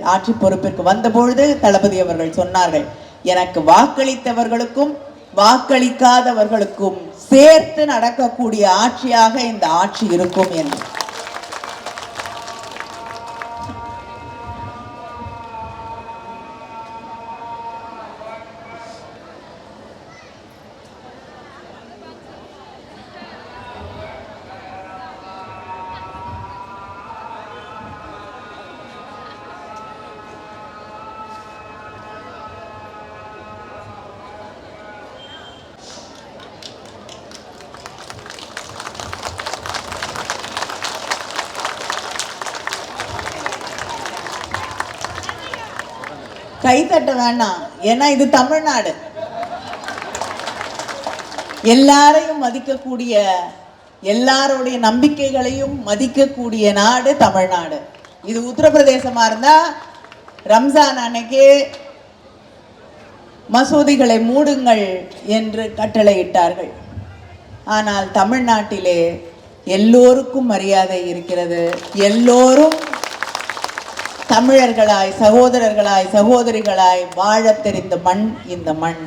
ஆட்சி பொறுப்பிற்கு வந்தபொழுது தளபதி அவர்கள் சொன்னார்கள் எனக்கு வாக்களித்தவர்களுக்கும் வாக்களிக்காதவர்களுக்கும் சேர்த்து நடக்கக்கூடிய ஆட்சியாக இந்த ஆட்சி இருக்கும் என்று. கைத்தட்ட வேணாம். ஏன்னா இது தமிழ்நாடு. எல்லாரையும் மதிக்கக்கூடிய எல்லாருடைய நம்பிக்கைகளையும் மதிக்கக்கூடிய நாடு தமிழ்நாடு. இது உத்தரப்பிரதேசமாக இருந்தால் ரம்ஜான் அன்னைக்கு மசூதிகளை மூடுங்கள் என்று கட்டளையிட்டார்கள். ஆனால் தமிழ்நாட்டிலே எல்லோருக்கும் மரியாதை இருக்கிறது. எல்லோரும் தமிழர்களாய் சகோதரர்களாய் சகோதரிகளாய் வாழத் தெரிந்த மண் இந்த மண்.